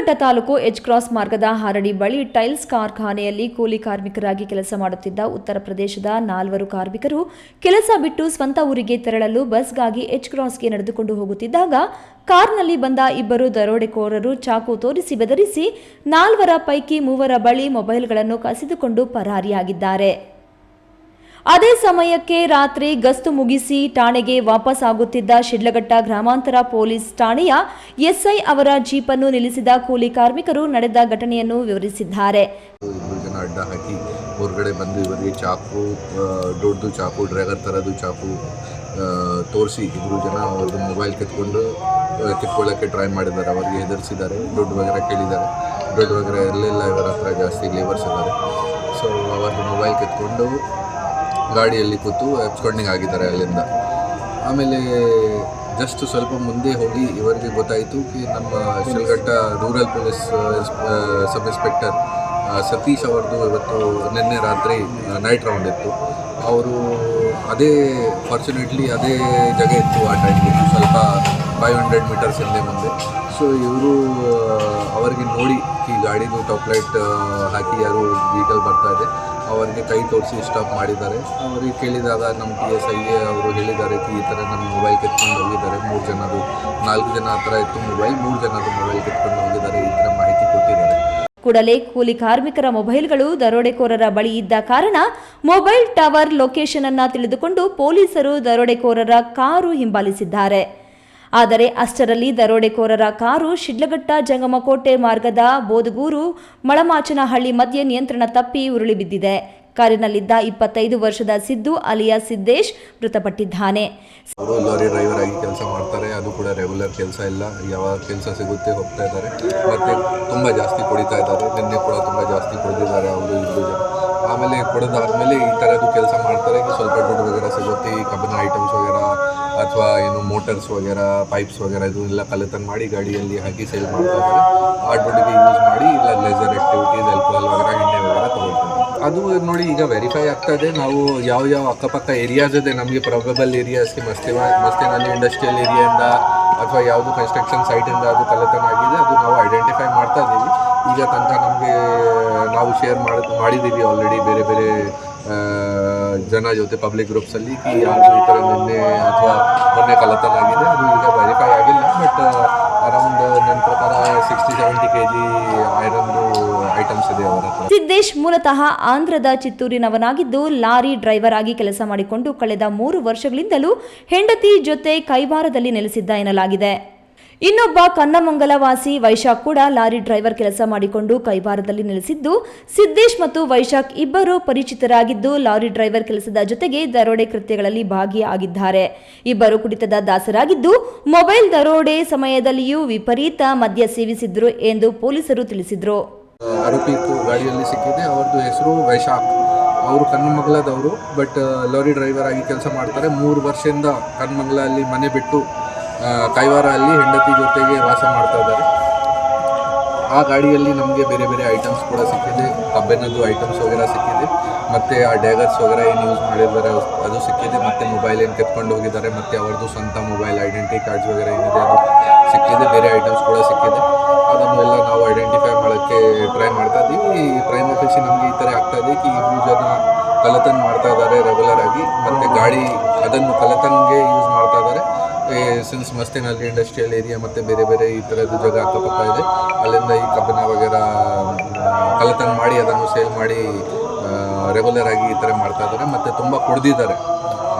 Sidlaghatta taluk H cross ಮಾರ್ಗದ ಹಾರಡಿ ಬಳಿ tiles ಕಾರ್ಖಾನೆಯಲ್ಲಿ ಕೂಲಿ ಕಾರ್ಮಿಕರಾಗಿ ಕೆಲಸ ಮಾಡುತ್ತಿದ್ದ ಉತ್ತರ ಪ್ರದೇಶದ ನಾಲ್ವರು ಕಾರ್ಮಿಕರು ಕೆಲಸ ಬಿಟ್ಟು ಸ್ವಂತ ಊರಿಗೆ ತೆರಳಲು ಬಸ್ಗಾಗಿ ಎಚ್ ಕ್ರಾಸ್ಗೆ ನಡೆದುಕೊಂಡು ಹೋಗುತ್ತಿದ್ದಾಗ ಕಾರ್ನಲ್ಲಿ ಬಂದ ಇಬ್ಬರು ದರೋಡೆಕೋರರು ಚಾಕು ತೋರಿಸಿ ಬೆದರಿಸಿ ನಾಲ್ವರ ಪೈಕಿ ಮೂವರ ಬಳಿ ಮೊಬೈಲ್ಗಳನ್ನು ಕಸಿದುಕೊಂಡು ಪರಾರಿಯಾಗಿದ್ದಾರೆ. ಅದೇ ಸಮಯಕ್ಕೆ ರಾತ್ರಿ ಗಸ್ತು ಮುಗಿಸಿ ಠಾಣೆಗೆ ವಾಪಸ್ ಆಗುತ್ತಿದ್ದ ಶಿಡ್ಲಘಟ್ಟ ಗ್ರಾಮಾಂತರ ಪೊಲೀಸ್ ಠಾಣೆಯ ಎಸ್ಐ ಅವರ ಜೀಪನ್ನು ನಿಲ್ಲಿಸಿದ ಕೂಲಿ ಕಾರ್ಮಿಕರು ನಡೆದ ಘಟನೆಯನ್ನು ವಿವರಿಸಿದ್ದಾರೆ. ಹೊರಗಡೆ ಬಂದು ಇವರಿಗೆ ಚಾಕು ದೊಡ್ಡದು ಚಾಕು ಡ್ರೈವರ್ ಥರದ್ದು ಚಾಕು ತೋರಿಸಿ ಇಬ್ಬರು ಜನ ಅವ್ರದ್ದು ಮೊಬೈಲ್ ಕಿತ್ಕೊಂಡು ಕಿತ್ಕೊಳ್ಳೋಕ್ಕೆ ಟ್ರೈ ಮಾಡಿದ್ದಾರೆ. ಅವರಿಗೆ ಹೆದರಿಸಿದ್ದಾರೆ. ದುಡ್ಡು ವಗೈರೆ ಕೇಳಿದ್ದಾರೆ. ದುಡ್ಡು ವಗೈರೆ ಇರಲಿಲ್ಲ ಇವರ ಹತ್ರ ಜಾಸ್ತಿ ಲೇಬರ್ಸ್ ಇದ್ದಾರೆ. ಸೊ ಅವ್ರದ್ದು ಮೊಬೈಲ್ ಕಿತ್ಕೊಂಡು ಗಾಡಿಯಲ್ಲಿ ಕೂತು ಎಬ್ಸ್ಕೊಂಡಿಂಗ್ ಆಗಿದ್ದಾರೆ ಅಲ್ಲಿಂದ. ಆಮೇಲೆ ಜಸ್ಟ್ ಸ್ವಲ್ಪ ಮುಂದೆ ಹೋಗಿ ಇವರಿಗೆ ಗೊತ್ತಾಯಿತು ಕಿ ನಮ್ಮ Shidlaghatta rural police sub inspector Satish ಅವ್ರದ್ದು ಇವತ್ತು ನಿನ್ನೆ ರಾತ್ರಿ ನೈಟ್ ರೌಂಡ್ ಇತ್ತು. ಅವರು ಅದೇ ಫಾರ್ಚುನೇಟ್ಲಿ ಅದೇ ಜಾಗ ಇತ್ತು ಆ ಟೈಮ್ಗೆ ಸ್ವಲ್ಪ ಫೈವ್ ಹಂಡ್ರೆಡ್ ಮೀಟರ್ಸ್ ಹಿಂದೆ ಮುಂದೆ. ಸೊ ಇವರು ಅವರಿಗೆ ನೋಡಿ ಈ ಗಾಡಿದು ಟಾಪ್ ಲೈಟ್ ಹಾಕಿ ಯಾರು ವೆಹಿಕಲ್ ಬರ್ತಾ ಇದೆ, ಅವರಿಗೆ ಕೈ ತೋರಿಸಿ ಸ್ಟಾಪ್ ಮಾಡಿದ್ದಾರೆ. ಅವರಿಗೆ ಕೇಳಿದಾಗ ನಮ್ಮ ಪಿ ಎಸ್ ಐಗೆ ಅವರು ಹೇಳಿದ್ದಾರೆ ಈ ಥರ ನಮ್ಮ ಮೊಬೈಲ್ ಕಿತ್ಕೊಂಡು ಹೋಗಿದ್ದಾರೆ. ಮೂರು ಜನರು, ನಾಲ್ಕು ಜನ ಹತ್ರ ಇತ್ತು ಮೊಬೈಲ್ ಮೂರು ಜನರು ಮೊಬೈಲ್ ಕಿತ್ಕೊಂಡು ಹೋಗಿದ್ದಾರೆ. ಈ ಥರ ಮಾಹಿತಿ ಕೊಟ್ಟಿದ್ದಾರೆ. ಕೂಡಲೇ ಕೂಲಿ ಕಾರ್ಮಿಕರ ಮೊಬೈಲ್ಗಳು ದರೋಡೆಕೋರರ ಬಳಿ ಇದ್ದ ಕಾರಣ ಮೊಬೈಲ್ ಟವರ್ ಲೊಕೇಶನ್ ಅನ್ನ ತಿಳಿದುಕೊಂಡು ಪೊಲೀಸರು ದರೋಡೆಕೋರರ ಕಾರು ಹಿಂಬಾಲಿಸಿದ್ದಾರೆ. ಆದರೆ ಅಷ್ಟರಲ್ಲಿ ದರೋಡೆಕೋರರ ಕಾರು ಶಿಡ್ಲಘಟ್ಟ ಜಂಗಮಕೋಟೆ ಮಾರ್ಗದ ಬೋದಗೂರು ಮಳಮಾಚನಹಳ್ಳಿ ಮಧ್ಯೆ ನಿಯಂತ್ರಣ ತಪ್ಪಿ ಉರುಳಿ ಬಿದ್ದಿದೆ. ಕಾರಿನಲ್ಲಿದ್ದ ಇಪ್ಪತ್ತೈದು ವರ್ಷದ ಸಿದ್ದು ಅಲಿಯಾ ಸಿದ್ದೇಶ್ ಮೃತಪಟ್ಟಿದ್ದಾನೆ. ಅವರು ಲಾರಿ ಡ್ರೈವರ್ ಆಗಿ ಕೆಲಸ ಮಾಡ್ತಾರೆ. ಅದು ಕೂಡ ರೆಗ್ಯುಲರ್ ಕೆಲಸ ಇಲ್ಲ. ಯಾವಾಗ ಕೆಲಸ ಸಿಗುತ್ತೆ ಹೋಗ್ತಾ ಇದ್ದಾರೆ. ಮತ್ತೆ ತುಂಬ ಜಾಸ್ತಿ ಕುಡಿತಾ ಇದ್ದಾರೆ. ನಿನ್ನೆ ಕೂಡ ತುಂಬ ಜಾಸ್ತಿ ಕುಡಿದಿದ್ದಾರೆ ಅವರು. ಇಬ್ಬರು ಆಮೇಲೆ ಕುಡಿದಾದ್ಮೇಲೆ ಈ ಥರದ್ದು ಕೆಲಸ ಮಾಡ್ತಾರೆ. ಸ್ವಲ್ಪ ದುಡ್ಡು ವಗೇರೆ ಸಿಗುತ್ತೆ. ಈ ಕಬ್ಬಿನ ಮೋಟರ್ಸ್ ವಗೇರ ಪೈಪ್ಸ್ ವಗೇರ ಇದನ್ನೆಲ್ಲ ಕಲೆತನ್ ಮಾಡಿ ಗಾಡಿಯಲ್ಲಿ ಹಾಕಿ ಸೇಲ್ ಮಾಡ್ತಾ ಇದ್ದಾರೆ. ಯೂಸ್ ಮಾಡಿ ಇಲ್ಲ ಲೇಸರ್ ಆಕ್ಟಿವಿಟೀಸ್ ಆಲ್ಕೋಹಾಲ್ ವಗೇರ, ಎಣ್ಣೆ ವಗೇರ ತಗೊಳ್ತಾರೆ. ಅದು ನೋಡಿ ಈಗ ವೆರಿಫೈ ಆಗ್ತಾ ಇದೆ. ನಾವು ಯಾವ ಯಾವ ಅಕ್ಕಪಕ್ಕ ಏರಿಯಾಸ್ ಇದೆ, ನಮಗೆ ಪ್ರಾಬಲ್ ಏರಿಯಾಸ್ಗೆ ಮಸ್ತಿ ಮಸ್ತಿನಲ್ಲಿ ಇಂಡಸ್ಟ್ರಿಯಲ್ ಏರಿಯಾಯಿಂದ ಅಥವಾ ಯಾವುದು ಕನ್ಸ್ಟ್ರಕ್ಷನ್ ಸೈಟಿಂದ ಅದು ಕಲೆತನ ಆಗಿದೆ, ಅದು ನಾವು ಐಡೆಂಟಿಫೈ ಮಾಡ್ತಾ ಇದ್ದೀವಿ ಈಗ ತನಕ ನಮಗೆ, ನಾವು ಶೇರ್ ಮಾಡಿ ಮಾಡಿದ್ದೀವಿ ಆಲ್ರೆಡಿ ಬೇರೆ ಬೇರೆ ಜನ ಜೊತೆ ಪಬ್ಲಿಕ್ ಗ್ರೂಪ್ಸಲ್ಲಿ ಯಾರು ಈ ಥರ ನಿನ್ನೆ ಅಥವಾ ಮೊನ್ನೆ ಕಲೆತನ ಆಗಿದೆ, ಅದು ಈಗ ವೆರಿಫೈ ಆಗಿಲ್ಲ ಬಟ್ ಅರೌಂಡ್ ನನ್ನ ಪ್ರಕಾರ ಸಿಕ್ಸ್ಟಿ ಸೆವೆಂಟಿ ಕೆ ಜಿ ಐರನ್ದು ಐಟಮ್ಸ್ ಇದೆ ಅವರ ಸಿದ್ದೇಶ್ ಮೂಲತಃ ಆಂಧ್ರದ ಚಿತ್ತೂರಿನವನಾಗಿದ್ದು, ಲಾರಿ ಡ್ರೈವರ್ ಆಗಿ ಕೆಲಸ ಮಾಡಿಕೊಂಡು ಕಳೆದ ಮೂರು ವರ್ಷಗಳಿಂದಲೂ ಹೆಂಡತಿ ಜೊತೆ ಕೈವಾರದಲ್ಲಿ ನೆಲೆಸಿದ್ದ ಎನ್ನಲಾಗಿದೆ. ಇನ್ನೊಬ್ಬ ಕನ್ನಮಂಗಲವಾಸಿ ವೈಶಾಖ್ ಕೂಡ ಲಾರಿ ಡ್ರೈವರ್ ಕೆಲಸ ಮಾಡಿಕೊಂಡು ಕೈವಾರದಲ್ಲಿ ನೆಲೆಸಿದ್ದು, ಸಿದ್ದೇಶ್ ಮತ್ತು ವೈಶಾಖ್ ಇಬ್ಬರು ಪರಿಚಿತರಾಗಿದ್ದು ಲಾರಿ ಡ್ರೈವರ್ ಕೆಲಸದ ಜೊತೆಗೆ ದರೋಡೆ ಕೃತ್ಯಗಳಲ್ಲಿ ಭಾಗಿಯಾಗಿದ್ದಾರೆ. ಇಬ್ಬರು ಕುಡಿತದ ದಾಸರಾಗಿದ್ದು, ಮೊಬೈಲ್ ದರೋಡೆ ಸಮಯದಲ್ಲಿಯೂ ವಿಪರೀತ ಮದ್ಯ ಸೇವಿಸಿದ್ರು ಎಂದು ಪೊಲೀಸರು ತಿಳಿಸಿದರು. ಆರೋಪಿ ಅವರು ಕನ್ನಮಂಗಲದವರು, ಬಟ್, ಲಾರಿ ಡ್ರೈವರ್ ಆಗಿ ಕೆಲಸ ಮಾಡ್ತಾರೆ. ಮೂರು ವರ್ಷದಿಂದ ಕನ್ನಮಂಗಲ ಅಲ್ಲಿ ಮನೆ ಬಿಟ್ಟು ಕೈವಾರ ಅಲ್ಲಿ ಹೆಂಡತಿ ಜೊತೆಗೆ ವಾಸ ಮಾಡ್ತಾ ಇದ್ದಾರೆ. ಆ ಗಾಡಿಯಲ್ಲಿ ನಮಗೆ ಬೇರೆ ಬೇರೆ ಐಟಮ್ಸ್ ಕೂಡ ಸಿಕ್ಕಿದೆ. ಕಬ್ಬಿನದ್ದು ಐಟಮ್ಸ್ ವಗೇರ ಸಿಕ್ಕಿದೆ. ಮತ್ತು ಆ ಡ್ಯಾಗರ್ಸ್ ವಗೇರ ಏನು ಯೂಸ್ ಮಾಡಿದ್ದಾರೆ ಅದು ಸಿಕ್ಕಿದೆ. ಮತ್ತು ಮೊಬೈಲ್ ಏನು ಕೆತ್ಕೊಂಡು ಹೋಗಿದ್ದಾರೆ. ಮತ್ತು ಅವ್ರದ್ದು ಸ್ವಂತ ಮೊಬೈಲ್ ಐಡೆಂಟಿ ಕಾರ್ಡ್ಸ್ ವಗೇರ ಏನಿದೆ ಅದು ಸಿಕ್ಕಿದೆ. ಬೇರೆ ಐಟಮ್ಸ್ ಕೂಡ ಸಿಕ್ಕಿದೆ. ಅದನ್ನೆಲ್ಲ ನಾವು ಐಡೆಂಟಿಫೈ ಮಾಡೋಕ್ಕೆ ಟ್ರೈ ಮಾಡ್ತಾ ಇದ್ದೀವಿ. ಪ್ರೈಮ್ ಆಫೀಸಿ ನಮಗೆ ಈ ಥರ ಆಗ್ತಾ ಇದೆ. ಕಿ ಇಬ್ಬರು ಜನ ಕಲೆತನ್ ಮಾಡ್ತಾ ಇದ್ದಾರೆ ರೆಗ್ಯುಲರ್ ಆಗಿ. ಮತ್ತು ಗಾಡಿ ಅದನ್ನು ಇದ್ದಾರೆ ಸಿನ್ಸ್ ಮಸ್ತಿನಲ್ಲಿ ಇಂಡಸ್ಟ್ರಿಯಲ್ ಏರಿಯಾ ಮತ್ತು ಬೇರೆ ಬೇರೆ ಈ ಥರದ್ದು ಜಾಗ ಅಕ್ಕಪಕ್ಕ ಇದೆ, ಅಲ್ಲಿಂದ ಈ ಕಬ್ಬಿನ ವಗೇರ ಕಲತನ ಮಾಡಿ ಅದನ್ನು ಸೇಲ್ ಮಾಡಿ ರೆಗ್ಯುಲರ್ ಆಗಿ ಈ ಥರ ಮಾಡ್ತಾ ಇದ್ದಾರೆ. ಮತ್ತು ತುಂಬ ಕುಡ್ದಿದ್ದಾರೆ.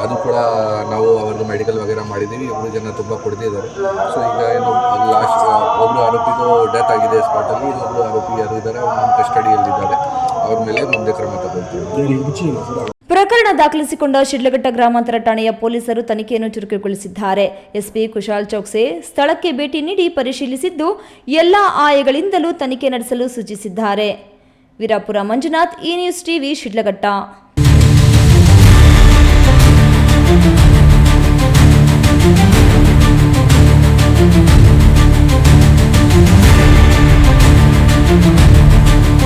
ಅದು ಕೂಡ ನಾವು ಅವ್ರದ್ದು ಮೆಡಿಕಲ್ ವಗೇರ ಮಾಡಿದ್ದೀವಿ. ಇಬ್ಬರು ಜನ ತುಂಬ ಕುಡ್ದಿದ್ದಾರೆ. ಸೊ ಈಗ ಏನು ಲಾಸ್ಟ್ ಒಬ್ಬರು ಆರೋಪಿಗೂ ಡೆತ್ ಆಗಿದೆ ಸ್ಪಾಟಲ್ಲಿ ಇನ್ನೊಬ್ಬರು ಆರೋಪಿ ಯಾರು ಇದ್ದಾರೆ. ಅವ್ರು ನಮ್ಮ ಕಸ್ಟಡಿಯಲ್ಲಿದ್ದಾರೆ ಅವ್ರ ಮೇಲೆ ಮುಂದೆ ಕ್ರಮ ತಗೊಳ್ತೀವಿ. ದಾಖಲಿಸಿಕೊಂಡ ಶಿಡ್ಲಘಟ್ಟ ಗ್ರಾಮಾಂತರ ಠಾಣೆಯ ಪೊಲೀಸರು ತನಿಖೆಯನ್ನು ಚುರುಕುಗೊಳಿಸಿದ್ದಾರೆ. ಎಸ್ಪಿ ಕುಶಾಲ್ ಚೌಕ್ಸೆ ಸ್ಥಳಕ್ಕೆ ಭೇಟಿ ನೀಡಿ ಪರಿಶೀಲಿಸಿದ್ದು, ಎಲ್ಲಾ ಆಯಗಳಿಂದಲೂ ತನಿಖೆ ನಡೆಸಲು ಸೂಚಿಸಿದ್ದಾರೆ. Virapura Manjunath, E news TV, Shidlaghatta.